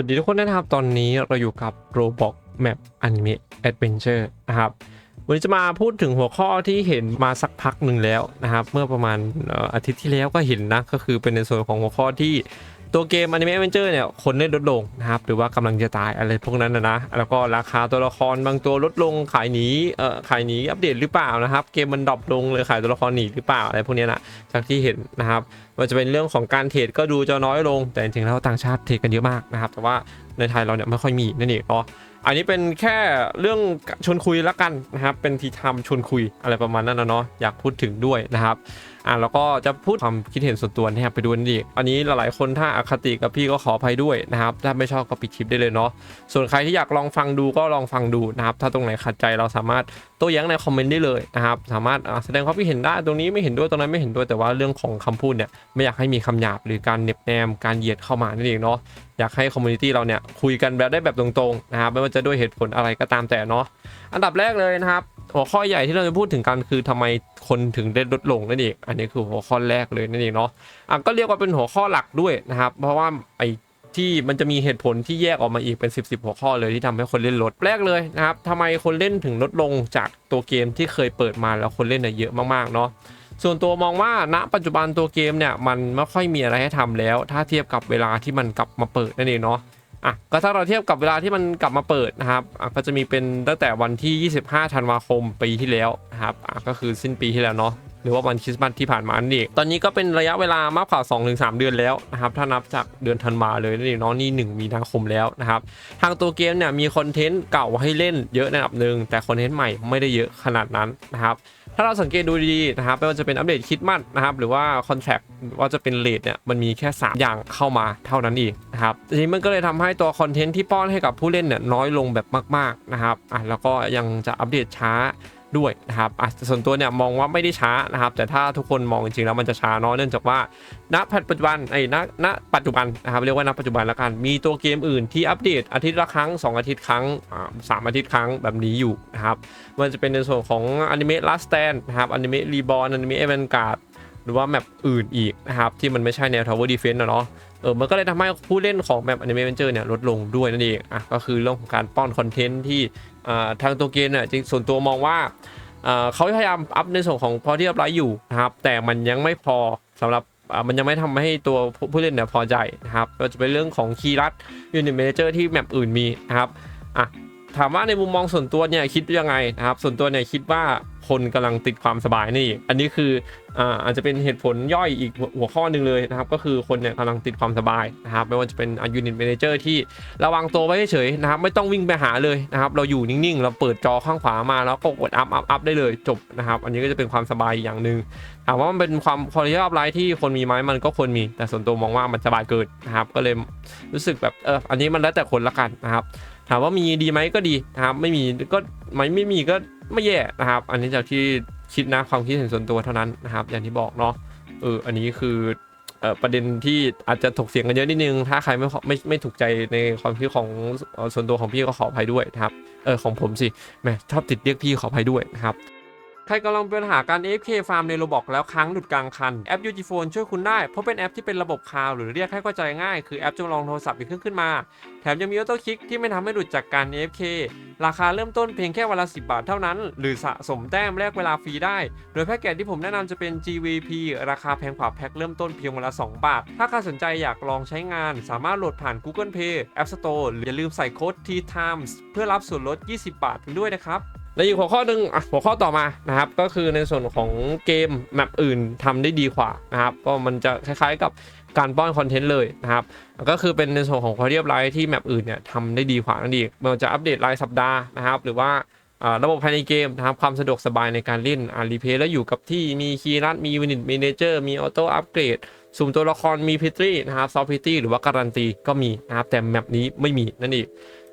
วัสดีทุกคนนะครับ ตอนนี้เราอยู่กับ Roblox Map Anime Adventure นะครับ วันนี้จะมาพูดถึงหัวข้อที่เห็นมาสักพักหนึ่งแล้วนะครับ เมื่อประมาณเอ่ออาทิตย์ที่แล้วก็เห็นนะ ก็คือเป็นในส่วนของหัวข้อที่ ตัวเกม Anime Adventure เนี่ยคนเล่นลดลงนะครับหรือว่ากำลังจะตายอะไรพวกนั้นนะนะแล้วก็ราคาตัวละครบางตัวลดลงขายหนีเอ่อขายหนีอัปเดตหรือเปล่านะครับเกมมันดรอปลงเลยขายตัวละครหนีหรือเปล่าอะไรพวกนี้นะจากที่เห็นนะครับมันจะเป็นเรื่องของการเทรดก็ดูจะน้อยลง แต่จริงๆแล้วต่างชาติเทรดกันเยอะมากนะครับแต่ว่า ในไทยเราเนี่ยไม่ค่อยมีนั่นเองเนาะอันนี้เป็นแค่เรื่องชวนคุยละกันนะครับ เป็นทีทำชวนคุยอะไรประมาณนั้นนะเนาะอยากพูดถึงด้วยนะครับอ่าแล้วก็จะพูดความคิดเห็นส่วนตัวนะครับไปดูนั่นเองอันนี้หลายๆคนถ้าอคติกับพี่ก็ขออภัยด้วยนะครับ ถ้าไม่ชอบก็ปิดคลิปได้เลยเนาะส่วนใครที่อยากลองฟังดูก็ลองฟังดูนะครับ ถ้าตรงไหนขัดใจเราสามารถโต้แย้งในคอมเมนต์ได้เลยนะครับ สามารถแสดงความคิดเห็นได้ตรงนี้ไม่เห็นด้วยตรงนั้นไม่เห็นด้วยแต่ว่าเรื่องของคำพูดเนี่ยไม่อยากให้มีคำหยาบหรือการเน็บแนมการเหยียดเข้ามานั่นเองเนาะ อยากให้คอมมูนิตี้เราเนี่ยคุยกันแบบได้แบบตรงๆนะครับไม่ว่าจะด้วยเหตุผลอะไรก็ตามแต่เนาะอันดับแรกเลยนะครับ หัวข้อใหญ่ที่เราจะพูดถึงกันคือทำไมคนถึงได้ลดลงนั่นเองอันนี้คือหัวข้อแรกเลยนั่นเองเนาะอะก็เรียกว่าเป็นหัวข้อหลักด้วยนะครับ เพราะว่าไอที่มันจะมีเหตุผลที่แยกออกมาอีกเป็น 10บสหัวข้อเลยที่ทำให้คนเล่นลดแรกเลยนะครับทำไมคนเล่นถึงลดลงจากตัวเกมที่เคยเปิดมาแล้วคนเล่นเนี่ยเยอะมากๆเนาะ ส่วนตัวมองว่าณปัจจุบันตัวเกมเนี่ยมันไม่ค่อยมีอะไรให้ทำแล้ว ถ้าเทียบกับเวลาที่มันกลับมาเปิดนั่นเองเนาะอะก็ถ้าเราเทียบกับเวลาที่มันกลับมาเปิดนะครับก็จะมีเป็นตั้งแต่วันที่ 25 ธันวาคมปีที่แล้วนะครับก็คือสิ้นปีที่แล้วเนาะหรือว่าวันคริสต์มาสที่ผ่านมานี่เองตอนนี้ก็เป็นระยะเวลามากกว่า 2-3 เดือนแล้วนะครับถ้านับจากเดือนธันวาเลยนั่นเองเนาะนี่ 1 มีนาคมแล้วนะครับทางตัวเกมเนี่ยมีคอนเทนต์เก่าให้เล่นเยอะในระดับหนึ่งแต่คอนเทนต์ใหม่ไม่ได้เยอะขนาดนั้นนะครับ ถ้าเราสังเกตดูดีๆนะครับไม่ว่าจะเป็นอัปเดตคิดมัดนะครับหรือว่าคอนแทคว่าจะเป็นเลทเนี่ยมันมีแค่ 3 อย่างเข้ามาเท่านั้นเองนะครับทีนี้มันก็เลยทำให้ตัวคอนเทนต์ที่ป้อนให้กับผู้เล่นเนี่ยน้อยลงแบบมากๆนะครับอะแล้วก็ยังจะอัปเดตช้า ด้วยนะครับอะส่วนตัวเนี่ยมองว่าไม่ได้ช้านะครับ แต่ถ้าทุกคนมองจริงๆแล้วมันจะช้าเนาะเนื่องจากว่า ณปัจจุบันไอ้ณณปัจจุบันนะครับเรียกว่าณปัจจุบันละกันมีตัวเกมอื่นที่อัปเดตอาทิตย์ละครั้ง 2 อาทิตย์ครั้งสามอาทิตย์ครั้งแบบนี้อยู่นะครับมันจะเป็นในส่วนของอนิเมะ Last Stand นะครับอนิเมะ Reborn อนิเมะ Avantgarde หรือว่าแมปอื่นอีกนะครับที่มันไม่ใช่แนว Tower Defense นะเนาะเออมันก็เลยทำให้ผู้เล่นของแมป Anime Adventure เนี่ยลดลงด้วยนั่นเองอะก็คือเรื่องของการป้อนคอนเทนต์ที่ ทางตัวเกมเนี่ยจริงส่วนตัวมองว่าเขาพยายามอัพในส่วนของพอที่อัพไลท์อยู่นะครับ แต่มันยังไม่พอสำหรับมันยังไม่ทำให้ตัวผู้เล่นเนี่ยพอใจนะครับก็จะเป็นเรื่องของคีย์รัตยูนิตเมเจอร์ที่แมปอื่นมีนะครับอะ ถามว่าในมุมมองส่วนตัวเนี่ยคิดยังไงนะครับส่วนตัวเนี่ยคิดว่าคนกำลังติดความสบายนี่ อันนี้คืออ่าอาจจะเป็นเหตุผลย่อยอีกหัวข้อหนึ่งเลยนะครับ ก็คือคนเนี่ยกำลังติดความสบายนะครับไม่ว่าจะเป็นยูนิตเมเจอร์ที่ระวังตัวไว้เฉยๆนะครับไม่ต้องวิ่งไปหาเลยนะครับเราอยู่นิ่งๆ เราเปิดจอข้างขวามาแล้วก็กดอัพอัพอัพได้เลยจบนะครับ อันนี้ก็จะเป็นความสบายอย่างหนึ่งถามว่ามันเป็นความพอที่อัพไลท์ที่คนมีไหมมันก็ควรมี แต่ส่วนตัวมองว่ามันสบายเกินนะครับก็เลยรู้สึกแบบเอออันนี้มันแล้วแต่คนละกันนะครับ ถามว่ามีดีไหมก็ดีนะครับไม่มีก็ไม่ไม่มีก็ไม่แย่นะครับ อันนี้จากที่คิดนะความคิดเห็นส่วนตัวเท่านั้นนะครับ อย่างที่บอกเนาะเอออันนี้คือประเด็นที่อาจจะถกเสียงกันเยอะนิดนึง ถ้าใครไม่ไม่ไม่ถูกใจในความคิดของส่วนตัวของพี่ก็ขออภัยด้วยนะครับเออของผมสิแหมชอบติดเรียกพี่ขออภัยด้วยนะครับ ใครกำลังเป็นปัญหาการ AFK ฟาร์มในโรบอกแล้วค้างหลุดกลางคัน แอป UG Phone ช่วยคุณได้ เพราะเป็นแอปที่เป็นระบบคลาวหรือเรียกให้เข้าใจง่าย คือแอปจำลองโทรศัพท์อีกเครื่องขึ้นมา แถมยังมีออโต้คลิกที่ไม่ทำให้หลุดจากการ AFK ราคาเริ่มต้นเพียงแค่วันละ 10 บาทเท่านั้น หรือสะสมแต้มแลกเวลาฟรีได้ โดยแพ็กเกจที่ผมแนะนำจะเป็น GVP ราคาแพงกว่าแพ็คเริ่มต้นเพียงวันละ 2 บาท ถ้าใครสนใจอยากลองใช้งาน สามารถโหลดผ่าน Google Play App Store หรืออย่าลืมใส่โค้ด T Times เพื่อรับส่วนลด 20 บาทด้วยนะครับ และอีกหัวข้อหนึ่งอะหัวข้อต่อมานะครับ ก็คือในส่วนของเกมแมปอื่นทำได้ดีกว่านะครับ ก็มันจะคล้ายๆกับการป้อนคอนเทนต์เลยนะครับ ก็คือเป็นในส่วนของควอเทียบไลท์ที่แมปอื่นเนี่ยทำได้ดีกว่านั่นเองมันจะอัปเดตรายสัปดาห์นะครับ หรือว่าระบบภายในเกมนะครับ ความสะดวกสบายในการเล่นอ่ารีเพย์แล้วอยู่กับที่มีคีย์รัดมียูนิตเมเนเจอร์มีออโต้อัปเกรดสุ่มตัวละครมีพิตรีนะครับซอฟพิตรีหรือว่าการันตีก็มีนะครับแต่แมปนี้ไม่มีนั่นเอง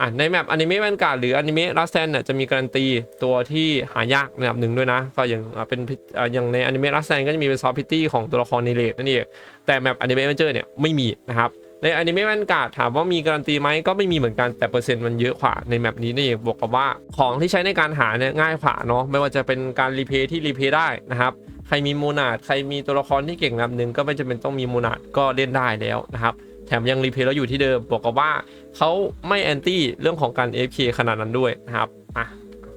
อะในแมปอนิเมะแวนการ์ดหรืออนิเมะลัสแซนเนี่ยจะมีการันตีตัวที่หายากในระดับหนึ่งด้วยนะ ก็อย่างเป็นอย่างในอนิเมะลัสแซนก็จะมีเป็นซอฟพิตี้ของตัวละครในเลดนั่นเองแต่แมปอนิเมะแวนเจอร์เนี่ยไม่มีนะครับในอนิเมะแวนการ์ดถามว่ามีการันตีไหมก็ไม่มีเหมือนกันแต่เปอร์เซ็นต์มันเยอะกว่าในแมปนี้นี่เองบวกกับว่าของที่ใช้ในการหาเนี่ยง่ายกว่าเนาะไม่ว่าจะเป็นการรีเพย์ที่รีเพย์ได้นะครับใครมีโมนาดใครมีตัวละครที่เก่งระดับหนึ่งก็ไม่จำเป็นต้องมีโมนาดก็เล่นได้แล้วนะครับ แถมยังรีเพลย์แล้วอยู่ที่เดิมบอกกับว่าเขาไม่แอนตี้เรื่องของการ AFK ขนาดนั้นด้วยนะครับอะ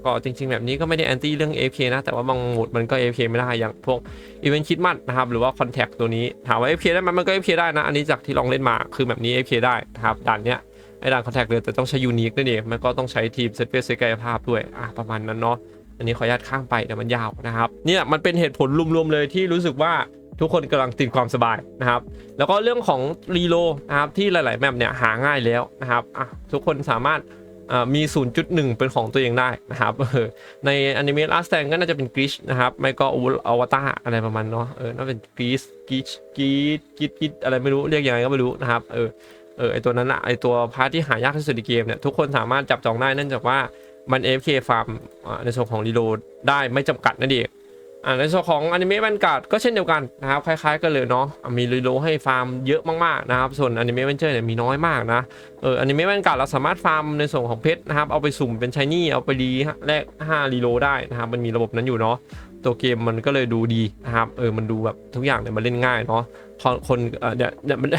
ก็จริง ๆ แบบนี้ก็ไม่ได้แอนตี้เรื่อง AFK นะ แต่ว่าบางหมดมันก็ AFK ไม่ได้อย่างพวกอีเวนต์คิดมัดนะครับ หรือว่าคอนแทคตัวนี้ ถามว่า AFK ได้ไหมมันก็ AFK ได้นะ อันนี้จากที่ลองเล่นมาคือแบบนี้ AFK ได้นะครับด่านเนี้ยไอ้ด่านคอนแทคเลยแต่ต้องใช้ยูนิคนั่นเองมันก็ต้องใช้ทีมเซตเฟสกายภาพด้วยอะประมาณนั้นเนาะอันนี้ขออนุญาตข้ามไปแต่มันยาวนะครับเนี่ยมันเป็นเหตุผลรวมๆเลยที่รู้สึกว่า ทุกคนกำลังติดความสบายนะครับ แล้วก็เรื่องของรีโลนะครับที่หลาย ๆ แมปเนี่ยหาง่ายแล้วนะครับอะทุกคนสามารถมี 0.1 เป็นของตัวเองได้นะครับ ในอนิเมะลาสแตงก็น่าจะเป็นกริชนะครับ ไม่ก็อวตารอะไรประมาณเนาะ เออ น่าเป็นกริชกริชกริชกริชกริชอะไรไม่รู้ เรียกยังไงก็ไม่รู้นะครับ เออ เออ ไอตัวนั้นอะไอตัวพาร์ทที่หายากที่สุดในเกมเนี่ย ทุกคนสามารถจับจองได้เนื่องจากว่ามัน AFK ฟาร์มในส่วนของรีโลได้ไม่จำกัดนั่นเอง อ่าในส่วนของอนิเมะแวนการ์ดก็เช่นเดียวกันนะครับคล้าย ๆ กันเลยเนาะมีรีโลให้ฟาร์มเยอะมากๆนะครับส่วนอนิเมะแวนเจอร์เนี่ยมีน้อยมากนะเอออนิเมะแวนการ์ดเราสามารถฟาร์มในส่วนของเพชรนะครับเอาไปสุ่มเป็นชายนี่เอาไปรีแลก5รีโลได้นะครับมันมีระบบนั้นอยู่เนาะตัวเกมมันก็เลยดูดีนะครับเออมันดูแบบทุกอย่างเนี่ยมันเล่นง่ายเนาะคนเออเนี่ยเนี่ยมัน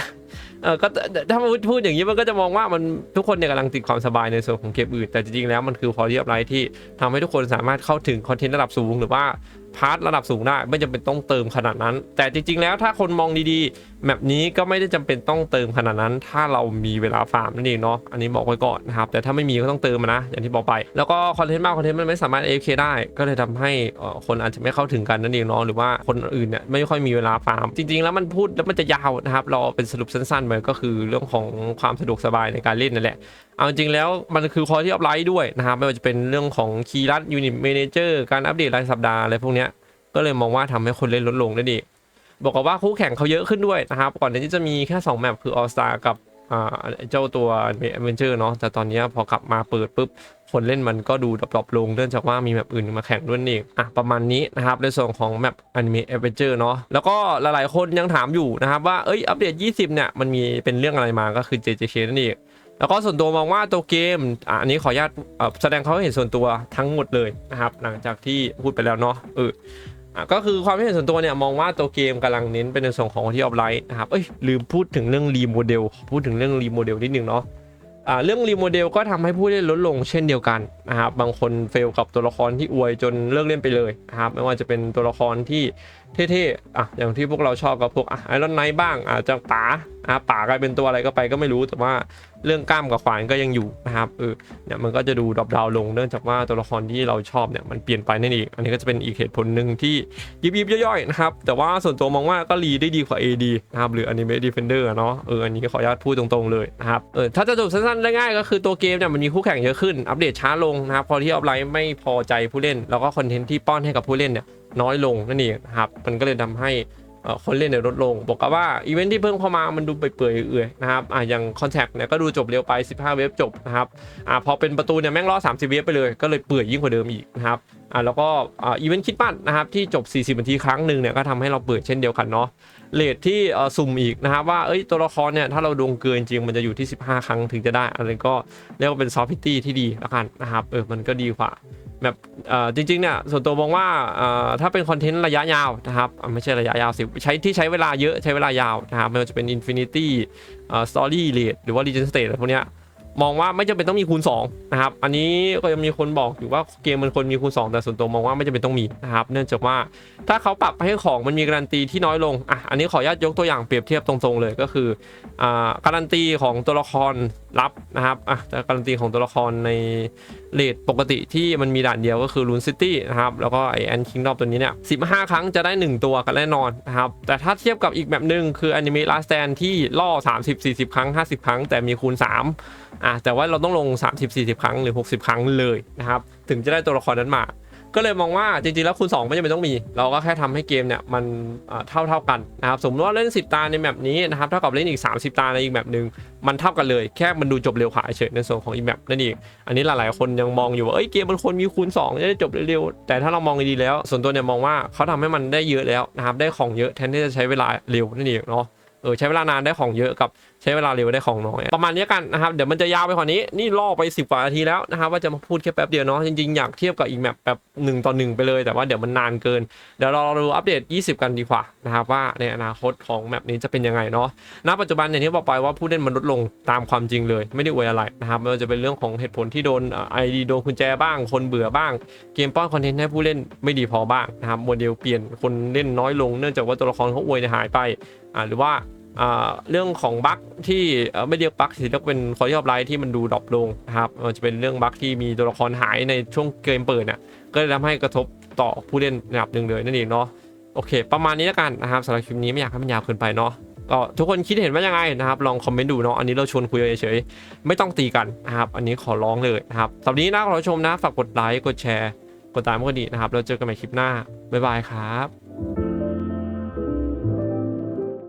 เออก็ถ้าพูดพูดอย่างนี้มันก็จะมองว่ามันทุกคนเนี่ยกำลังติดความสบายในส่วนของเกมอื่นแต่จริงๆแล้วมันคือพอที่อัพไลท์ที่ทำให้ทุกคนสามารถเข้าถึงคอนเทนต์ระดับสูงหรือว่า พาร์ทระดับสูงได้ไม่จำเป็นต้องเติมขนาดนั้น แต่จริง ๆ แล้วถ้าคนมองดีๆแบบนี้ก็ไม่ได้จำเป็นต้องเติมขนาดนั้น ถ้าเรามีเวลาฟาร์มนั่นเองเนาะอันนี้บอกไว้ก่อนนะครับแต่ถ้าไม่มีก็ต้องเติมนะอย่างที่บอกไปแล้วก็คอนเทนต์มากคอนเทนต์มันไม่สามารถ AFK ได้ ก็เลยทำให้คนอาจจะไม่เข้าถึงกันนั่นเองเนาะหรือว่าคนอื่นเนี่ยไม่ค่อยมีเวลาฟาร์ม จริง ๆ แล้วมันพูดแล้วมันจะยาวนะครับเราเอเป็นสรุปสั้นๆไปก็คือเรื่องของความสะดวกสบายในการเล่นนั่นแหละเอาจริงแล้วมันคือคอที่อัพไลท์ด้วยนะครับไม่ว่าจะเป็นเรื่องของคีย์รัดยูนิตเมนเจอร์การอัปเดตรายสัปดาห์อะไรพวกนี้ ก็เลยมองว่าทำให้คนเล่นลดลงได้ดี บอกกับว่าคู่แข่งเขาเยอะขึ้นด้วยนะครับ ก่อนหน้านี้จะมีแค่2แมปคือ All Star กับอ่าเจ้าตัว Adventure เนาะแต่ตอนนี้พอกลับมาเปิดปุ๊บ คนเล่นมันก็ดูดรอปลงเนื่องจากว่ามีแมปอื่นมาแข่งด้วยนี่เองอะประมาณนี้นะครับในส่วนของแมป Anime Adventure เนาะแล้วก็หลายๆคนยังถามอยู่นะครับว่าเอ้ยอัปเดต 20 เนี่ย มันมีเป็นเรื่องอะไรมาก็คือ JJK นั่นเองแล้วก็ส่วนตัวมองว่าตัวเกมอันนี้ขออนุญาตแสดงควาเห็นส่วนตัวทั้งหมดเลยนะครับหลังจากที่พูดไปแล้วเนาะเอออะ ก็คือความเห็นส่วนตัวเนี่ยมองว่าตัวเกมกำลังเน้นเป็นในส่วนของที่ออฟไลน์นะครับเอ้ยลืมพูดถึงเรื่องรีโมเดลพูดถึงเรื่องรีโมเดลนิดนึงเนาะอ่าเรื่องรีโมเดลก็ทำให้ผู้เล่นลดลงเช่นเดียวกันนะครับบางคนเฟลกับตัวละครที่อวยจนเลิกเล่นไปเลยนะครับไม่ว่าจะเป็นตัวละครที่ เท่ๆอะอย่างที่พวกเราชอบกับพวกไอรอนไนท์บ้างอาจจะป๋าอะป๋ากลายเป็นตัวอะไรก็ไปก็ไม่รู้แต่ว่าเรื่องกล้ามกับขวานก็ยังอยู่นะครับเออเนี่ยมันก็จะดูดรอปดาวลงเนื่องจากว่าตัวละครที่เราชอบเนี่ยมันเปลี่ยนไปนั่นเองอันนี้ก็จะเป็นอีกเหตุผลหนึ่งที่ยิบยิบย่อยๆนะครับแต่ว่าส่วนตัวมองว่าก็รีได้ดีกว่า AD นะครับหรือ Anime Defender อะเนาะเอออันนี้ขออนุญาตพูดตรงๆเลยนะครับเออถ้าจะจบสั้นๆได้ง่ายก็คือตัวเกมเนี่ยมันมีคู่แข่งเยอะขึ้นอัปเดตช้าลงนะครับพอที่ออฟไลน์ไม่พอใจผู้เล่น แล้วก็คอนเทนต์ที่ป้อนให้กับผู้เล่นเนี่ย น้อยลงนั่นเองครับมันก็เลยทำให้คนเล่นเนี่ยลดลง บอกกับว่าอีเวนท์ที่เพิ่งเข้ามามันดูเปื่อยๆเอื่อยๆนะครับอะอย่างคอนแทคเนี่ยก็ดูจบเร็วไป 15 เว็บจบนะครับอะพอเป็นประตูเนี่ยแม่งรอ30 เว็บไปเลย ก็เลยเปื่อยยิ่งกว่าเดิมอีกนะครับอะแล้วก็อะอีเวนต์คิดปั้นนะครับที่จบ 40นาทีครั้งหนึ่งเนี่ยก็ทำให้เราเปื่อยเช่นเดียวกันเนาะเลทที่อ่อสุ่มอีกนะครับว่าเอ้ยตัวละครเนี่ยถ้าเราดวงเกินจริงมันจะอยู่ที่ 15 ครั้งถึงจะได้อะไรก็เรียกว่าเป็นซอฟต์พิตี้ที่ดีล้วกันนะครับเออมันก็ดีกว่า แบบจริงๆเนี่ยส่วนตัวมองว่าถ้าเป็นคอนเทนต์ระยะยาวนะครับไม่ใช่ระยะยาวสิใช้ที่ใช้เวลาเยอะใช้เวลายาวนะครับไม่ว่าจะเป็น Infinity เอ่อ Story Rate หรือว่า Legend State อะไรพวกเนี้ยมองว่าไม่จำเป็นต้องมีคูณ2นะครับอันนี้ก็ยังมีคนบอกอยู่ว่าเกมมันควรมีคูณ 2 แต่ส่วนตัวมองว่าไม่จำเป็นต้องมีนะครับเนื่องจากว่าถ้าเขาปรับให้ของมันมีการันตีที่น้อยลงอะอันนี้ขออนุญาตยกตัวอย่างเปรียบเทียบตรงๆเลยก็คืออ่าการันตีของตัวละคร ลับนะครับอะแต่การันตีของตัวละครในเลทปกติที่มันมีด่านเดียวก็คือ Rune City นะครับ แล้วก็ไอแอนคิงดอมตัวนี้เนี่ย15ครั้งจะได้ 1 ตัวกันแน่นอนนะครับ แต่ถ้าเทียบกับอีกแบบหนึ่งคือ Anime Last Stand ที่ล่อ 30 40 ครั้ง 50 ครั้ง แต่มีคูณ 3อะแต่ว่าเราต้องลง 30 40 ครั้งหรือ 60 ครั้งเลยนะครับ ถึงจะได้ตัวละครนั้นมา ก็เลยมองว่าจริงๆแล้วคูณ2ไม่จำเป็นต้องมี เราก็แค่ทำให้เกมเนี่ยมันเท่าเท่าๆกันนะครับสมมติว่าเล่น 10 ตาในแมปนี้นะครับเท่ากับเล่นอีก 30 ตาในอีกแมปหนึ่งมันเท่ากันเลยแค่มันดูจบเร็วขวาเฉยในส่วนของอีกแมปนั่นเองอันนี้หลายๆคนยังมองอยู่ว่าเอ้ยเกมมันควรมีคูณ2จะได้จบเร็วๆแต่ถ้าเรามองดีแล้ว ส่วนตัวเนี่ยมองว่าเขาทำให้มันได้เยอะแล้วนะครับได้ของเยอะแทนที่จะใช้เวลาเร็วนั่นเองเนาะ เออใช้เวลานานได้ของเยอะกับใช้เวลาเร็วได้ของน้อย ประมาณนี้กันนะครับเดี๋ยวมันจะยาวไปกว่านี้นี่ล่อไป 10กว่านาทีแล้วนะครับว่าจะมาพูดแค่แป๊บเดียวเนาะจริงๆอยากเทียบกับอีกแมปแบบ1ต่อ1ไปเลยแต่ว่าเดี๋ยวมันนานเกิน เดี๋ยวเราดูอัปเดต 20 กันดีกว่านะครับว่าในอนาคตของแมปนี้จะเป็นยังไงเนาะณปัจจุบันอย่างที่บอกไปว่าผู้เล่นมันลดลงตามความจริงเลย ไม่ได้อวยอะไรนะครับไม่ว่าจะเป็นเรื่องของเหตุผลที่โดนไอดีโดนกุญแจบ้าง คนเบื่อบ้าง เกมป้อนคอนเทนต์ให้ผู้เล่นไม่ดีพอบ้างนะครับโมเดลเปลี่ยนคนเล่นน้อยลงเนื่องจากว่าตัวละครเขาอวยหายไปอ่าหรือว่า เรื่องของบั๊กที่ไม่เรียกบั๊กสิเรียกเป็นคอร์ที่ออฟไลท์ที่มันดูดรอปลงนะครับมันจะเป็นเรื่องบั๊กที่มีตัวละครหายในช่วงเกมเปิดเนี่ยก็เลยทำให้กระทบต่อผู้เล่นระดับหนึ่งเลยนั่นเองเนาะโอเค ประมาณนี้แล้วกันนะครับสำหรับคลิปนี้ไม่อยากให้มันยาวเกินไปเนาะก็ทุกคนคิดเห็นว่ายังไงนะครับ ลองคอมเมนต์ดูเนาะอันนี้เราชวนคุยเฉยๆไม่ต้องตีกันนะครับ อันนี้ขอร้องเลยนะครับสำหรับนี้นะขอชมนะฝากกดไลค์กดแชร์ กดตามก็ดีนะครับ แล้วเจอกันใหม่คลิปหน้าบ๊ายบายครับ